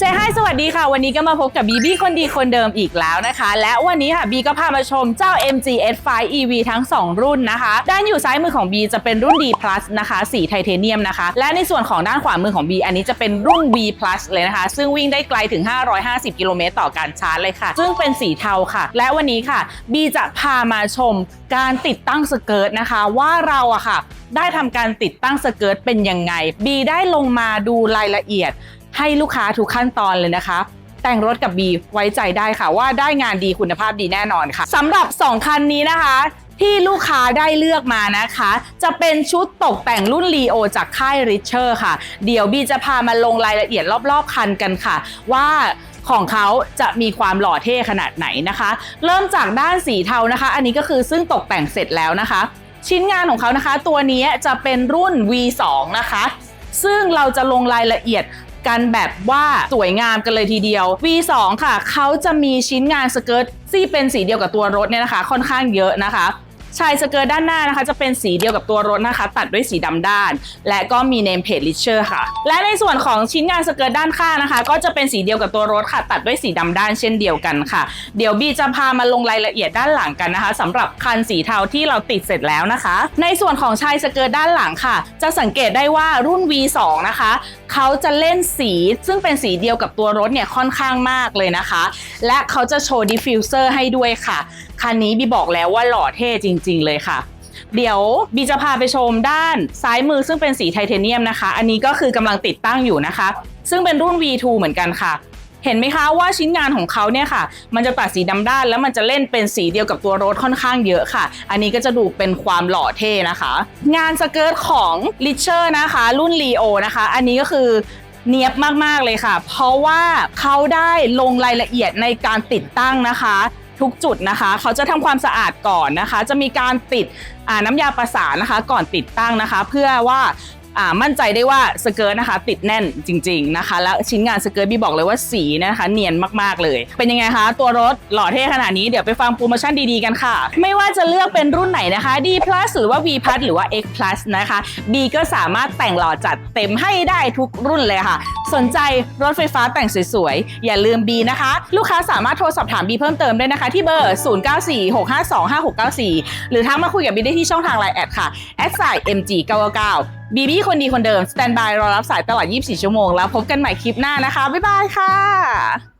เซฮายสวัสดีค่ะ วันนี้ก็มาพบกับบีบี้คนดีคนเดิมอีกแล้วนะคะ และวันนี้ค่ะบีก็พามาชมเจ้า MG S5 EV ทั้ง 2 รุ่นนะคะ ด้านอยู่ซ้ายมือของ B จะเป็นรุ่น D Plus นะคะสีไทเทเนียมนะคะ และในส่วนของด้านขวามือของ B อันนี้จะเป็นรุ่น V Plus เลยนะคะ ซึ่งวิ่งได้ไกลถึง 550 กิโลเมตรต่อการชาร์จเลยค่ะ ซึ่งเป็นสีเทาค่ะ และวันนี้ค่ะ B จะพามาชมการติดตั้งสเกิร์ตนะคะ ว่าเราอะค่ะ ได้ทำการติดตั้งสเกิร์ตเป็นยังไง B ได้ลงมาดูรายละเอียด ให้ลูกค้าทุกขั้นตอนเลยนะคะ แต่งรถกับ B ไว้ใจได้ค่ะว่าได้งานดีคุณภาพดีแน่นอนค่ะสำหรับ 2 คันนี้นะคะที่ลูกค้าได้เลือกมานะคะ จะเป็นชุดตกแต่งรุ่น Leo จากค่าย Richer ค่ะ เดี๋ยวบีจะพามาลงรายละเอียดรอบๆคันกันค่ะ ว่าของเขาจะมีความหล่อเท่ขนาดไหนนะคะ เริ่มจากด้านสีเทานะคะ อันนี้ก็คือซึ่งตกแต่งเสร็จแล้วนะคะ ชิ้นงานของเขานะคะ ตัวนี้จะเป็นรุ่น V2 นะคะ ซึ่งเราจะลงรายละเอียด กันแบบว่าสวยงามกันเลยทีเดียว V2 ค่ะ เขาจะมีชิ้นงานสเกิร์ตที่เป็นสีเดียวกับตัวรถเนี่ยนะคะ ค่อนข้างเยอะนะคะ ชายสเกิร์ตด้านหน้านะคะ จะเป็นสีเดียวกับตัวรถนะคะ ตัดด้วยสีดำด้าน และก็มีเนมเพจลิเชอร์ค่ะ และในส่วนของชิ้นงานสเกิร์ตด้านข้างนะคะ ก็จะเป็นสีเดียวกับตัวรถค่ะ ตัดด้วยสีดำด้านเช่นเดียวกันค่ะ เดี๋ยวบีจะพามาลงรายละเอียดด้านหลังกันนะคะสำหรับคันสีเทาที่เราติดเสร็จแล้วนะคะ ในส่วนของชายสเกิร์ตด้านหลังค่ะ จะสังเกตได้ว่ารุ่น V2 นะคะเขาจะเล่นสีซึ่งเป็นสีเดียวกับตัวรถเนี่ยค่อนข้างมากเลยนะคะ และเขาจะโชว์ดิฟฟิวเซอร์ให้ด้วยค่ะ คันนี้บีบอกแล้วว่าหล่อเท่จริง ๆ เลยค่ะเดี๋ยวบีจะพาไปชมด้านซ้ายมือซึ่งเป็นสีไทเทเนียมนะคะ อันนี้ก็คือกำลังติดตั้งอยู่นะคะ ซึ่งเป็นรุ่น V2 เหมือนกันค่ะ เห็นไหมคะว่าชิ้นงานของเขาเนี่ยค่ะ มันจะตัดสีดำด้านแล้วมันจะเล่นเป็นสีเดียวกับตัวรถค่อนข้างเยอะค่ะ อันนี้ก็จะดูเป็นความหล่อเท่นะคะ งานสเกิร์ตของ r i c h e r นะคะ รุ่น Leo นะคะ อันนี้ก็คือเนียบมาก ๆ เลยค่ะ เพราะว่าเขาได้ลงรายละเอียดในการติดตั้งนะคะ ทุกจุดนะคะ เขาจะทำความสะอาดก่อนนะคะ จะมีการติดน้ำยาประสานนะคะ ก่อนติดตั้งนะคะ เพื่อว่ามั่นใจได้ว่าสเกิร์ตนะคะ ติดแน่นจริง ๆนะคะ แล้วชิ้นงานสเกิร์ตบีบอกเลยว่าสีนะคะ เนียนมากๆเลย เป็นยังไงคะ ตัวรถหล่อเท่ขนาดนี้เดี๋ยวไปฟังโปรโมชั่นดีๆกันค่ะ ไม่ว่าจะเลือกเป็นรุ่นไหนนะคะ D plus หรือว่า V plus หรือว่า X plus นะคะ B ก็สามารถแต่งหล่อจัดเต็มให้ได้ทุกรุ่นเลยค่ะ สนใจรถไฟฟ้าแต่งสวยๆอย่าลืม B นะคะ ลูกค้าสามารถโทรสอบถาม B เพิ่มเติมได้นะคะ ที่เบอร์ 0946525694 หรือทักมาคุยกับ B ได้ที่ช่องทางไลน์แอดค่ะแอดไซ MG999 บีบีคนดีคนเดิม สแตนบายรอรับสายตลอด 24 ชั่วโมง แล้วพบกันใหม่คลิปหน้านะคะ บ๊ายบายค่ะ